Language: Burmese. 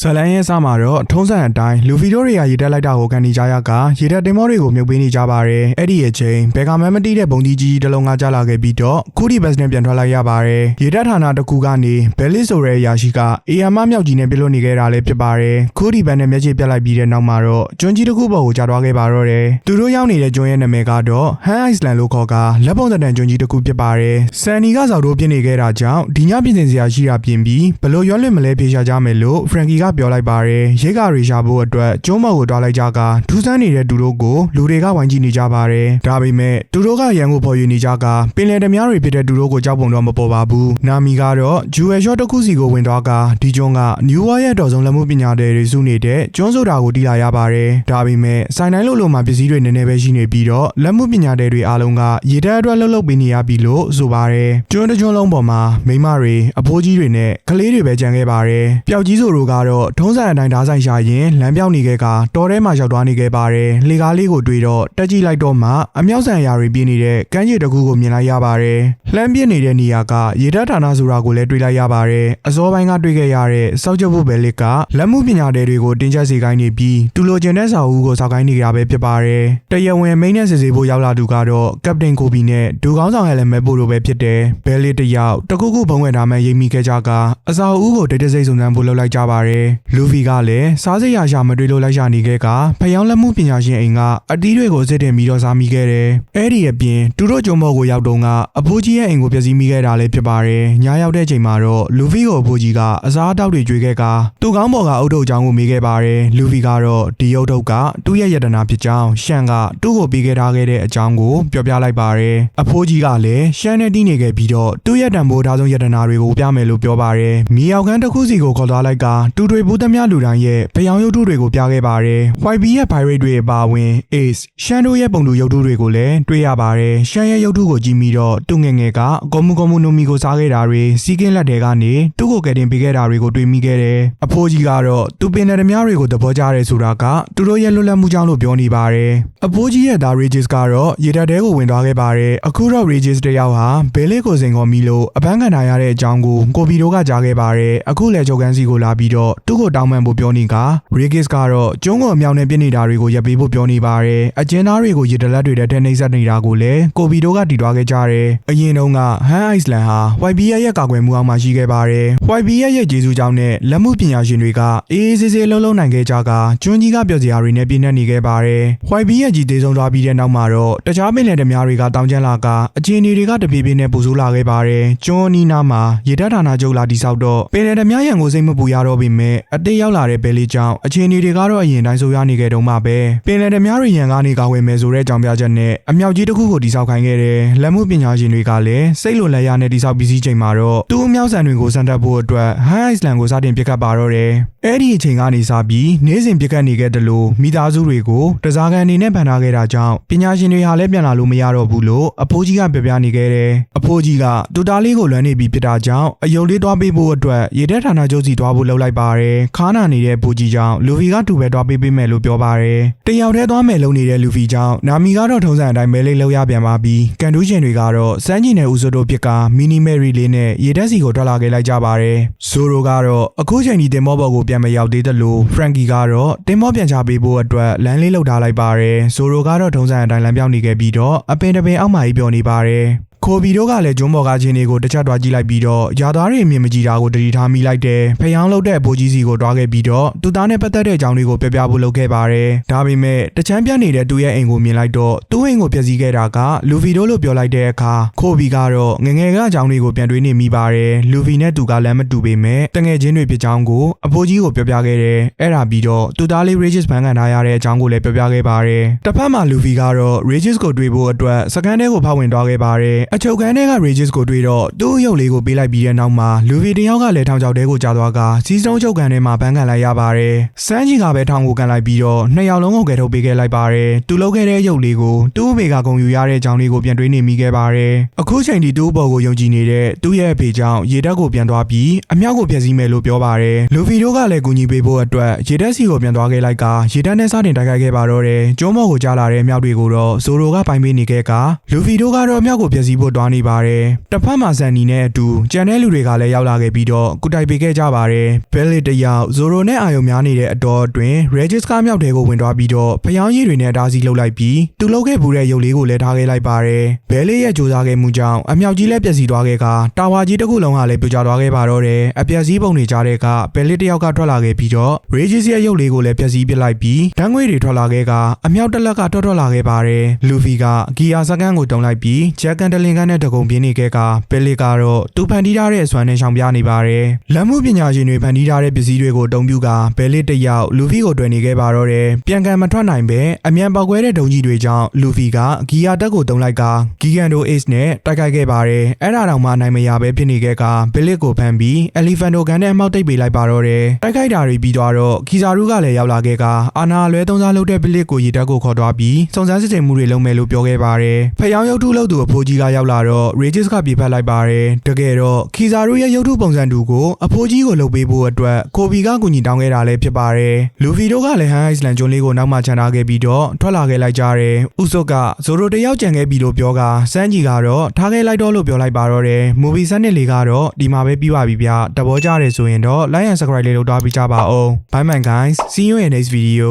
ဇလန်ရဲ့အစမှာတော့ထုံးစံအတိုင်းလူဖီတို့တွေကရေတက်လိုက်တာကိုကန်နေကြရကရေတက်တင်မောတွေကိုမြုပ်ပေးနေကြပါတယ်အဲ့ဒီအချိန်ဘယ်ကမှမတိတဲ့ဘုံကြီးကြီးတစ်လုံးကကြားလာခဲ့ပြီးတော့ခုဒီဘတ်နဲ့ပြန်ထွက်လိုက်ရပါတယ်ရေတက်ဌာနတစ်ခုကနေဘယ်လစ်ဆိုတဲ့အရာရှိကအေယာမမြောက်ကြီးနဲ့ပြလွတ်နေခဲ့တာလည်းဖြစ်ပါတယ်ခုဒီဘတ်နဲ့မျက်ခြေပြတ်လိုက်ပြီးတဲ့နောက်မှာတော့ကျွန်းကြီးတစ်ခုပေါ်ကိုကြာသွားခဲ့ပါတော့တယ်သူတို့ရောက်နေတဲ့ကျွန်းရဲ့နာမည်ကတော့ဟန်အိုက်စလန်လို့ခေါ်ကလက်ပုံတန်ကျွန်းကြီးတစ်ခုဖြစ်ပါတယ်ဆန်နီကစောက်တို့ပြင်နေခဲ့တာကြောင့်ဒီညပြင်ဆင်စရာရှိတာပြင်ပြီးဘလို့ရွက်လွတ်မလဲဖေရှာကြမယ်လို့ဖရန်ကီကပြောလိုက်ပါတယ်ရိတ်ကရီရှာဖို့အတွက်ကျွန်းမော်ကိုတွားလိုက်ကြကထူးဆန်းနေတဲ့သူတို့ကိုလူတွေကဝိုင်းကြည့်နေကြပါတယ်ဒါပေမဲ့သူတို့ကရန်ကိုဖော်ယူနေကြကပင်လယ်ဓမြတွေဖြစ်တဲ့သူတို့ကိုကြောက်ပုံတော့မပေါ်ပါဘူးနာမီကတော့ဂျူဝယ်ရှော့တစ်ခုစီကိုဝင်သွားကဒီကျွန်းကနယူးဝါရဲ့အတော်ဆုံးလက်မှုပညာတွေတွေစုနေတဲ့ကျွန်းဆိုတာကိုတီးလာရပါတယ်ဒါပေမဲ့ဆိုင်တိုင်းလို့လို့မှပစ္စည်းတွေနည်းနည်းပဲရှိနေပြီးတော့လက်မှုပညာတွေတွေအားလုံးကရေတပ်အတွက်လှုပ်လှုပ်ပေးနေရပြီလို့ဆိုပါတယ်ကျွန်းတစ်ကျွန်းလုံးပေါ်မှာမိန်းမတွေအဖိုးကြီးတွေနဲ့ကလေးတွေပဲကြံခဲ့ပါတယ်ပျောက်ကြီးဆိုတို့ကတော့ထုံးစံအတိုင်းဓာတ်ဆိုင်ရှာရင်လမ်းပြောင်းနေခဲ့ကတော်ထဲမှာရောက်သွားနေခဲ့ပါတယ်လှေကားလေးကိုတွေ့တော့တက်ကြည့်လိုက်တော့မှအမြောက်ဆန်အရာတွေပြင်းနေတဲ့ကမ်းခြေတစ်ခုကိုမြင်လိုက်ရပါတယ်လှမ်းပြင်းနေတဲ့နေရာကရေတပ်ဌာနဆိုတာကိုလည်းတွေ့လိုက်ရပါတယ်အစောပိုင်းကတွေ့ခဲ့ရတဲ့စောက်ချက်ဖို့ဘဲလစ်ကလက်မှုပညာတွေကိုတင်ကျက်စေခိုင်းနေပြီးသူလိုချင်တဲ့စာအုပ်ကိုစောက်ခိုင်းနေတာပဲဖြစ်ပါတယ်တရားဝင်မိန်းနဲ့စစ်စေးဖို့ရောက်လာသူကတော့ကပတိန်ကိုဘီနဲ့ဒူကောင်းဆောင်ဟဲလမဲဖို့လိုပဲဖြစ်တယ်ဘဲလစ်တယောက်တခုခုဘုံဝဲထားမှရိပ်မိခဲ့ကြကအစာအုပ်ကိုတိတ်တဆိတ်စုံစမ်းဖို့လုပ်လိုက်ကြပါတယ်လူဖီကလည်းစားစရာရှာမတွေ့လို့လိုက်ရှာနေခဲ့ကဖျောင်းလက်မှုပညာရှင်အိမ်ကအတီးတွေကိုစစ်တင်ပြီးတော့စားမိခဲ့တယ်အဲ့ဒီအပြင်သူတို့ကျုံဘော်ကိုရောက်တော့ကအဖိုးကြီးရဲ့အိမ်ကိုပျက်စီးမိခဲ့တာလည်းဖြစ်ပါတယ်ညာရောက်တဲ့ချိန်မှာတော့လူဖီကိုအဖိုးကြီးကအစားအသောက်တွေကြွေခဲ့ကသူ့ကောင်းဘော်ကအုတ်ထုတ်ချောင်းကိုမိခဲ့ပါတယ်လူဖီကတော့ဒီအုတ်ထုတ်ကသူ့ရဲ့ယတနာဖြစ်ကြောင်းရှန်ကသူ့ကိုပေးခဲ့ထားခဲ့တဲ့အကြောင်းကိုပြောပြလိုက်ပါတယ်အဖိုးကြီးကလည်းရှန်နဲ့တီးနေခဲ့ပြီးတော့သူ့ရဲ့တံပိုးထားဆုံးယတနာတွေကိုပြမယ်လို့ပြောပါတယ်မြေရောက်ခန်းတစ်ခုစီကိုခေါ်သွားလိုက်ကတူတွေဘူးသမျှလူတိုင်းရဲ့ဖျောင်းရုပ်ထုတွေကိုပြခဲ့ပါတယ် YB ရဲ့ pirate တွေအပါအဝင် Ace ရှန်တို့ရဲ့ပုံတူရုပ်ထုတွေကိုလည်းတွေ့ရပါတယ်ရှန်ရဲ့ရုပ်ထုကိုကြည့်ပြီးတော့သူငယ်ငယ်ကကောမှုကောမှုနိုမီကိုစားခဲ့တာတွေစီးကင်းလက်တွေကနေသူ့ကိုကယ်တင်ပေးခဲ့တာတွေကိုတွေ့မိခဲ့တယ်အဖိုးကြီးကတော့သူပင်တဲ့ဓမြတွေကိုသဘောကျတယ်ဆိုတာကသူတို့ရဲ့လွတ်လပ်မှုကြောင့်လို့ပြောနေပါတယ်အဖိုးကြီးရဲ့ဒါ Regis ကတော့ရေတပ်တဲကိုဝင်သွားခဲ့ပါတယ်အခုတော့ Regis တယောက်ဟာဘဲလေးကိုစိန်ခေါ်မိလို့အပန်းခံထားရတဲ့အကြောင်းကိုကိုဗီတို့ကကြားခဲ့ပါတယ်အခုလည်းချုပ်ကန်းစီကိုလာပြီးတော့သူ့ကိုတောင်းပန်ဖို့ပြောနေက Regis ကတော့ကျုံးကိုအမြောင်နဲ့ပြစ်နေတာတွေကိုရပ်ပေးဖို့ပြောနေပါတယ်အကျဉ်းသားတွေကိုရေတလက်တွေနဲ့ထဲနှိမ့်ဆက်နေတာကိုလည်းကိုဗီတို့ကတည်သွားခဲ့ကြတယ်အရင်တုန်းကဟန်အိုက်စလန်ဟာ YBA ရဲ့ကာကွယ်မှုအောက်မှာရှိခဲ့ပါတယ် YBA ရဲ့ကျေးဇူးကြောင့်နဲ့လက်မှုပညာရှင်တွေကအေးအေးဆေးဆေးလှုပ်လှုပ်နိုင်ခဲ့ကြကကျွန်းကြီးကပြောစရာတွေနဲ့ပြည့်နှက်နေခဲ့ပါတယ် YB ရဲ့ကြီးသေးဆုံးသွားပြီးတဲ့နောက်မှာတော့တခြားပင်လယ်ဓမြတွေကတောင်းကျမ်းလာကအခြေအနေတွေကတပြေးပြေးနဲ့ပူဆိုးလာခဲ့ပါတယ်ကျွန်းအနီးနားမှာရေတပ်ဌာနချုပ်လာတိဆောက်တော့ပင်လယ်ဓမြရန်ကိုစိတ်မပူရတော့ပေမဲ့အတိတ်ရောက်လာတဲ့ဘဲလေးကြောင့်အခြေအနေတွေကတော့အရင်တိုင်းဆိုရနေခဲ့တုန်းမှပဲပင်လယ်ဓမြတွေရန်ကနေကာဝယ်မယ်ဆိုတဲ့အကြောင်းပြချက်နဲ့အမြောက်ကြီးတစ်ခုကိုတိဆောက်ခိုင်းခဲ့တယ်လက်မှုပညာရှင်တွေကလည်းစိတ်လိုလက်ရနဲ့တိဆောက်ပြီးစီးချိန်မှာတော့သူ့အမြောက်ဆန်တွေကိုစံတက်ဖို့အတွက်ဟန်အိုက်စလန်ကိုစတင်ပစ်ခတ်ပါတော့တယ်အဲ့ဒီအချိန်ကနေစပြီးနေ့စဉ်ပစ်ခတ်နေခဲ့တယ်လို့မိသားစုတွေကိုတစားကန်အနေနဲ့ဖန်ထားခဲ့တာကြောင့်ပညာရှင်တွေဟာလည်းပြန်လာလို့မရတော့ဘူးလို့အဖိုးကြီးကပြောပြနေခဲ့တယ်အဖိုးကြီးကတူတာလေးကိုလွမ်းနေပြီးဖြစ်တာကြောင့်အယုံလေးတွားပေးဖို့အတွက်ရေတက်ဌာနချုပ်စီတွားဖို့လှုပ်လိုက်ပါတယ်ခါနာနေတဲ့ဖိုးကြီးကြောင့်လူဖီကတူပဲတွားပေးပေးမယ်လို့ပြောပါတယ်တယောက်တည်းသွားမယ်လုံနေတဲ့လူဖီကြောင့်နာမီကတော့ထုံးစံအတိုင်းမဲလေးလှုပ်ရပြန်ပါပြီကန်တူးရှင်တွေကတော့စမ်းကျင်တဲ့ဦးစိုးတို့ဖြစ်ကမီနီမယ်ရီလေးနဲ့ရေတက်စီကိုထွက်လာခဲ့လိုက်ကြပါတယ်ဇိုရိုကတော့အခုချိန်ဒီတင်မောဘော်ကိုပြန်မရောက်သေးတယ်လို့ဖရန်ကီကတော့တင်မောပြန်ချပေးဖို့အတွက်လမ်းလေးလှုပ်ထားလိုက်ပါတယ်ဇိုရိုကတော့ထုံးစံအတိုင်းလမ်းပြောင်းနေခဲ့ပြီးတော့အပင်တပင်အောက်မှာကြီးပြောနေပါတယ် ခိုဘီတို့ကလည်းဂျွန်းဘော်ကားချင်းတွေကိုတစ်ချက်တွားကြည့်လိုက်ပြီးတော့ယာသားတွေအမြင်မကြည့်တာကိုတတိထားမိလိုက်တယ်ဖျောင်းလုတ်တဲ့အဖိုးကြီးစီကိုတွားခဲ့ပြီးတော့သူသားနဲ့ပတ်သက်တဲ့အကြောင်းတွေကိုပြောပြဖို့လုပ်ခဲ့ပါတယ်ဒါပေမဲ့တချမ်းပြတ်နေတဲ့သူ့ရဲ့အိမ်ကိုမြင်လိုက်တော့သူ့အိမ်ကိုဖျက်ဆီးခဲ့တာကလူဖီတို့လို့ပြောလိုက်တဲ့အခါခိုဘီကတော့ငငယ်ကအကြောင်းတွေကိုပြန်တွေးနေမိပါတယ်လူဖီနဲ့သူကလည်းမတူပေမဲ့တငယ်ချင်းတွေဖြစ်ကြောင်းကိုအဖိုးကြီးကိုပြောပြခဲ့တယ်အဲ့ဒါပြီးတော့သူသားလေး Regis ဘန်ကန်ထားရတဲ့အကြောင်းကိုလည်းပြောပြခဲ့ပါတယ်တစ်ဖက်မှာလူဖီကတော့ Regis ကိုတွေ့ဖို့အတွက်စကန်ထဲကိုဖောက်ဝင်သွားခဲ့ပါတယ်အချုပ်ခန်းထဲက Regis ကိုတွေ့တော့သူ့ရုပ်လေးကိုပေးလိုက်ပြီးတဲ့နောက်မှာလူဖီတယောက်ကလည်းထောင်ချောက်တဲကိုကြာသွားကစီးစုံချုပ်ကန်ထဲမှာဘန်ကန်လိုက်ရပါတယ်စမ်းကြီးကပဲထောင်ကိုကန်လိုက်ပြီးတော့နှစ်ယောက်လုံးကိုကယ်ထုတ်ပေးခဲ့လိုက်ပါတယ်သူလုပ်ခဲ့တဲ့ရုပ်လေးကိုသူ့အမေကဂုံယူရတဲ့အကြောင်းလေးကိုပြန်တွေးနေမိခဲ့ပါတယ်အခုချိန်ဒီသူ့ဘော်ကိုယုံကြည်နေတဲ့သူ့ရဲ့အဖေကြောင့်ရေတက်ကိုပြန်သွားပြီးအမြောက်ကိုဖျက်ဆီးမယ်လို့ပြောပါတယ်လူဖီတို့ကလည်းကူညီပေးဖို့အတွက်ရေတက်စီကိုပြန်သွားခဲ့လိုက်ကရေတက်နဲ့စတင်တိုက်ခိုက်ခဲ့ပါတော့တယ်ကျုံးမော်ကိုကြားလာတဲ့အမြောက်တွေကိုတော့ဇိုရိုကပိုင်ပေးနေခဲ့ကလူဖီတို့ကတော့အမြောက်ကိုဖျက်ဆီးည်းဖို့တွားနေပါတယ်တစ်ဖက်မှာဇန်နီနဲ့အတူကြံတဲ့လူတွေကလည်းရောက်လာခဲ့ပြီးတော့ကုတိုက်ပေးခဲ့ကြပါတယ်ဘဲလစ်တယောက်ဇိုရိုနဲ့အာယုံများနေတဲ့အတော်အတွင်း register မြောက်တဲကိုဝင်သွားပြီးတော့ဖျောင်းရည်တွေနဲ့တားဆီးလှုပ်လိုက်ပြီးသူလှုပ်ခဲ့ဘူးတဲ့ရုပ်လေးကိုလည်းထားခဲ့လိုက်ပါတယ်ဘဲလစ်ရဲ့ကြိုးစားခဲ့မှုကြောင့်အမြောက်ကြီးလည်းပျက်စီးသွားခဲ့ကတာဝါကြီးတစ်ခုလုံးကလည်းပြိုကျသွားခဲ့ပါတော့တယ်အပျက်စီးပုံတွေကြားတဲ့ကဘဲလစ်တယောက်ကထွက်လာခဲ့ပြီးတော့ Regis ရဲ့ရုပ်လေးကိုလည်းပျက်စီးပစ်လိုက်ပြီးဓာတ်ငွေတွေထွက်လာခဲ့ကအမြောက်တစ်လက်ကထွက်ထွက်လာခဲ့ပါတယ်လူဖီကဂီယာစကန်ကိုတုံလိုက်ပြီးဂျက်ကန်တလင်ကန်နဲ့တကုံပြင်းနေခဲ့ကဘဲလစ်ကတော့သူဖန်တီးထားတဲ့အစွမ်းနဲ့ရှောင်ပြနေပါတယ်လက်မှုပညာရှင်တွေဖန်တီးထားတဲ့ပစ္စည်းတွေကိုအတုံးပြုကဘဲလစ်တစ်ယောက်လူဖီကိုတွေ့နေခဲ့ပါတော့တယ်ပြန်ကန်မထွက်နိုင်ပဲအမြန်ပေါက်ကွဲတဲ့ဒုံကြီးတွေကြောင့်လူဖီကဂီယာတက်ကိုတုံလိုက်ကဂီဂန်ဒိုအေ့စ်နဲ့တိုက်ခိုက်ခဲ့ပါတယ်အဲ့ဒါတောင်မှနိုင်မရပဲဖြစ်နေခဲ့ကဘဲလစ်ကိုဖမ်းပြီးအလီဖန်တိုကန်နဲ့အမောက်တိတ်ပေးလိုက်ပါတော့တယ်တိုက်ခိုက်တာတွေပြီးသွားတော့ခီဇာရူကလည်းရောက်လာခဲ့ကအာနာလွဲသုံးစားလုပ်တဲ့ဘဲလစ်ကိုရေတက်ကိုခေါ်သွားပြီးစုံစမ်းစစ်ဆေးမှုတွေလုပ်မယ်လို့ပြောခဲ့ပါတယ်ဖျောင်းရုပ်ထုလုပ်သူအဖိုးကြီးကရောက်လာတော့ Regis ကပြေဖက်လိုက်ပါတယ်တကယ်တော့ခီဇာရူရဲ့ရုပ်ထုပုံစံတူကိုအဖိုးကြီးကိုလုပ်ပေးဖို့အတွက်ကိုဘီကကူညီတောင်းခဲ့တာလည်းဖြစ်ပါတယ်လူဗီတို့ကလည်းဟန်အိုက်စလန်ကျွန်းလေးကိုနောက်မှခြံထားခဲ့ပြီးတော့ထွက်လာခဲ့လိုက်ကြတယ်ဥဆုတ်ကဇိုရိုတယောက်ကြံခဲ့ပြီလို့ပြောကစန်းကြီးကတော့ထားခဲ့လိုက်တော့လို့ပြောလိုက်ပါတော့တယ်မူဗီစနစ်လေးကတော့ဒီမှာပဲပြီးပါပြီဗျတဘောကြတယ်ဆိုရင်တော့ like and subscribe လေးလုပ်သွားပြီးကြပါဦး bye bye guys see you in next video